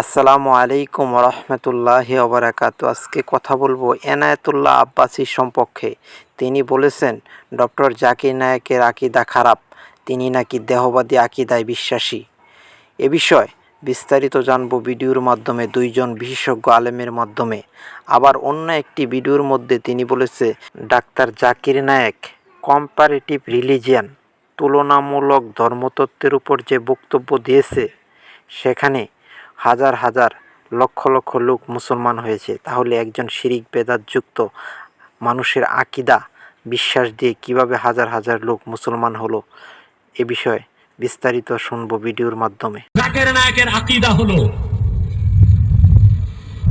আসসালামু আলাইকুম রহমতুল্লাহি ওবরাকাতু। আজকে কথা বলব এনায়েতুল্লাহ আব্বাসির সম্পর্কে। তিনি বলেছেন, ডক্টর জাকির নায়েকের আকিদা খারাপ। তিনি নাকি দেহবাদী আকিদায় বিশ্বাসী। এ বিষয় বিস্তারিত জানব ভিডিওর মাধ্যমে দুইজন বিশেষজ্ঞ আলেমের মাধ্যমে। আবার অন্য একটি ভিডিওর মধ্যে তিনি বলেছে, doctor Zakir Naik comparative religion তুলনামূলক ধর্মতত্ত্বের উপর যে বক্তব্য দিয়েছে, সেখানে হাজার হাজার, লক্ষ লক্ষ লোক মুসলমান হয়েছে। তাহলে একজন শিরিক বেদাতযুক্ত মানুষের আকিদা, বিশ্বাস দিয়ে কীভাবে হাজার হাজার লোক মুসলমান হলো এ বিষয়ে বিস্তারিত শুনব ভিডিওর মাধ্যমে। হলো,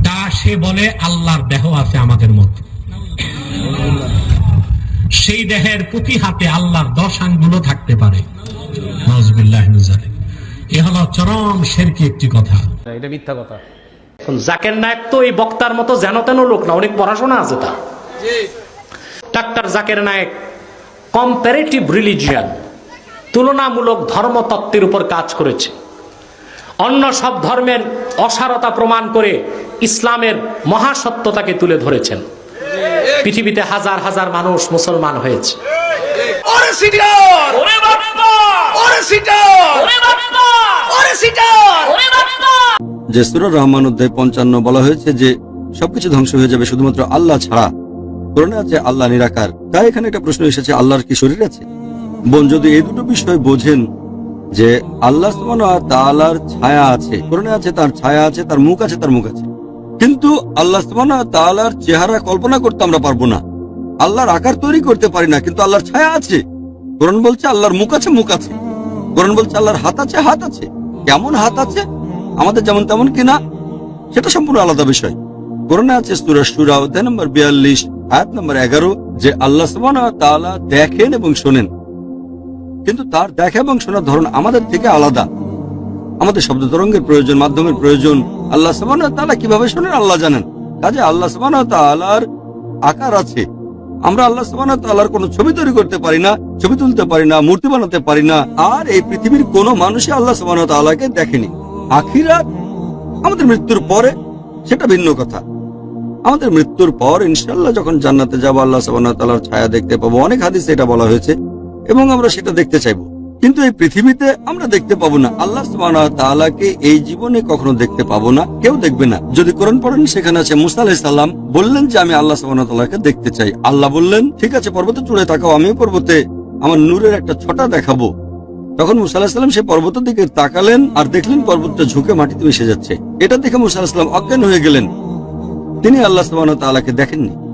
তা সে বলে, আল্লাহর দেহ আছে আমাদের মধ্যে। সেই দেহের প্রতি হাতে আল্লাহর দশ আঙ্গুলও থাকতে পারে। চরম শেরকি একটি কথা। এটা মিথ্যা কথা। এখন জাকের নায়ক তো এই বক্তার মতো যেন তেন লোক না অনেক পড়াশোনা আছে তার। Doctor Zakir Naik comparative religion তুলনামূলক ধর্মতত্ত্বের উপর কাজ করেছে। অন্য সব ধর্মের অসারতা প্রমাণ করে ইসলামের মহাসত্যতাকে তুলে ধরেছেন। পৃথিবীতে হাজার হাজার মানুষ মুসলমান হয়েছে। ওরে সিটার! ওরে সিটার! ওরে সিটার যে সুরা রহমান অধ্যায় পঞ্চান্ন বলা হয়েছে যে সবকিছু ধ্বংস হয়ে যাবে শুধুমাত্র আল্লাহ ছাড়া। কোরআনে আছে আল্লাহ নিরাকার। তাই এখানে একটা প্রশ্ন এসেছে আল্লাহর কি শরীর আছে? বোন যদি এই দুটো বিষয় বোঝেন যে আল্লাহ সুবহানাহু ওয়া তাআলার ছায়া আছে কোরআনে আছে তার ছায়া আছে তার মুখ আছে তার মুখ আছে। কিন্তু আল্লাহ সুবহানাহু ওয়া তাআলার চেহারা কল্পনা করতে আমরা পারব না। আল্লাহর আকার তৈরি করতে পারি না কিন্তু আল্লাহর ছায়া আছে। কোরআন বলছে আল্লাহর মুখ আছে মুখ আছে। কোরআন বলছে আল্লাহর হাত আছে হাত আছে। কেমন হাত আছে? আমাদের যেমন তেমন কিনা সেটা সম্পূর্ণ আলাদা বিষয়। কোরআনে আছে নম্বর বিয়াল্লিশ, আয়াত নম্বর এগারো, যে আল্লাহ তাআলা দেখেন এবং শোনেন। কিন্তু তার দেখা এবং শোনার ধরন আমাদের থেকে আলাদা। আমাদের শব্দ তরঙ্গের প্রয়োজন, মাধ্যমের প্রয়োজন। আল্লাহ তাআলা কীভাবে শোনেন? আল্লাহ জানেন। কাজে আল্লাহ তাআলার আকার আছে। আমরা আল্লাহ সুবাহর কোন কোনো ছবি তৈরি করতে পারি না, ছবি তুলতে পারি না, মূর্তি বানাতে পারি না। আর এই পৃথিবীর কোনো মানুষই আল্লাহ সুবাহকে দেখেনি। আখিরাত আমাদের মৃত্যুর পরে সেটা ভিন্ন কথা। আমাদের মৃত্যুর পর ইনশাল্লাহ যখন জান্নাতে যাব, আল্লাহ সুবাহ ছায়া দেখতে পাবো। অনেক হাদিস এটা বলা হয়েছে এবং আমরা সেটা দেখতে চাইব। কিন্তু এই পৃথিবীতে আমরা দেখতে পাবো না। আল্লাহ তাআলাকে এই জীবনে কখনো দেখতে পাবো না, কেউ দেখবে না। যদি কোরআন পড়েন, সেখানে আছে মুসা আলাইহিস সালাম বললেন যে, আমি আল্লাহ ওয়া দেখতে চাই। আল্লাহ বললেন, ঠিক আছে, পর্বতে চড়ে থাকাও আমিও পর্বতে আমার নূরের একটা ছটা দেখাবো। তখন মুসা আলাহিসাল্লাম সে পর্বতের দিকে তাকালেন আর দেখলেন পর্বতটা ঝুঁকে মাটিতে মিশে যাচ্ছে। এটা দেখে মুসা আলাহিসাল্লাম অজ্ঞান হয়ে গেলেন। তিনি আল্লাহ সুবহানাহু ওয়া তাআলাকে দেখেননি।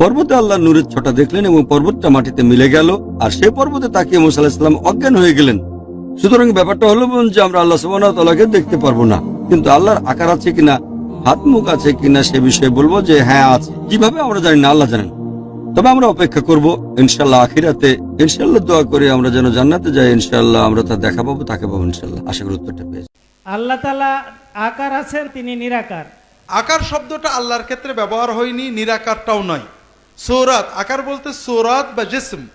পর্বতে আল্লাহ নূরের ছটা দেখলেন এবং পর্বতটা মাটিতে মিলে গেল আর সে পর্বতে তাকিয়ে মুসা আলাহিসাল্লাম অজ্ঞান হয়ে গেলেন। সুতরাং ব্যাপারটা হলো যে আমরা আল্লাহ সুবহানাহু ওয়া তাআলাকে দেখতে পারব না। কিন্তু আল্লাহর আকার আছে কিনা হাত মুখ আছে কিনা সে বিষয়ে বলব যে হ্যাঁ আছে। কীভাবে আমরা জানি না আল্লাহ জানেন। তবে আমরা অপেক্ষা করব ইনশাল্লাহ আখিরাতে। ইনশাল্লাহ দোয়া করে আমরা যেন জান্নাতে যাই ইনশাল্লাহ আমরা তা দেখা পাবো তাকে পাবো ইনশাল্লাহ আশা করি উত্তরটা পেয়েছি। আল্লাহ তালা আকার আছেন তিনি নিরাকার। আকার শব্দটা আল্লাহর ক্ষেত্রে ব্যবহার হয়নি নিরাকারটাও নয়। সৌরাত আকার বলতে সৌরাত বা জেসম।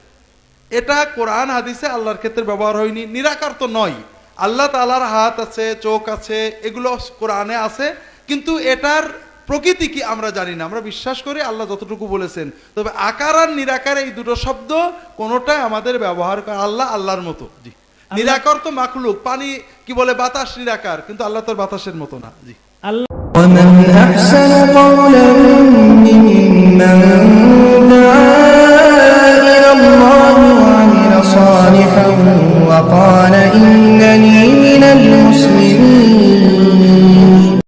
এটা কোরআন হাদিসে আল্লাহর ক্ষেত্রে ব্যবহার হয়নি। নিরাকার তো নয়। আল্লাহ তালার হাত আছে চোখ আছে এগুলো কোরআনে আছে। কিন্তু এটার প্রকৃতি কি আমরা জানি না। আমরা বিশ্বাস করি আল্লাহ যতটুকু বলেছেন। তবে আকার আর নিরাকার এই দুটো শব্দ কোনোটাই আমাদের ব্যবহার করা আল্লাহ আল্লাহর মতো। জি। নিরাকার তো মাখলুক। পানি কি বলে? বাতাস নিরাকার। কিন্তু আল্লাহ তোর বাতাসের মতো না। জি। আল্লাহ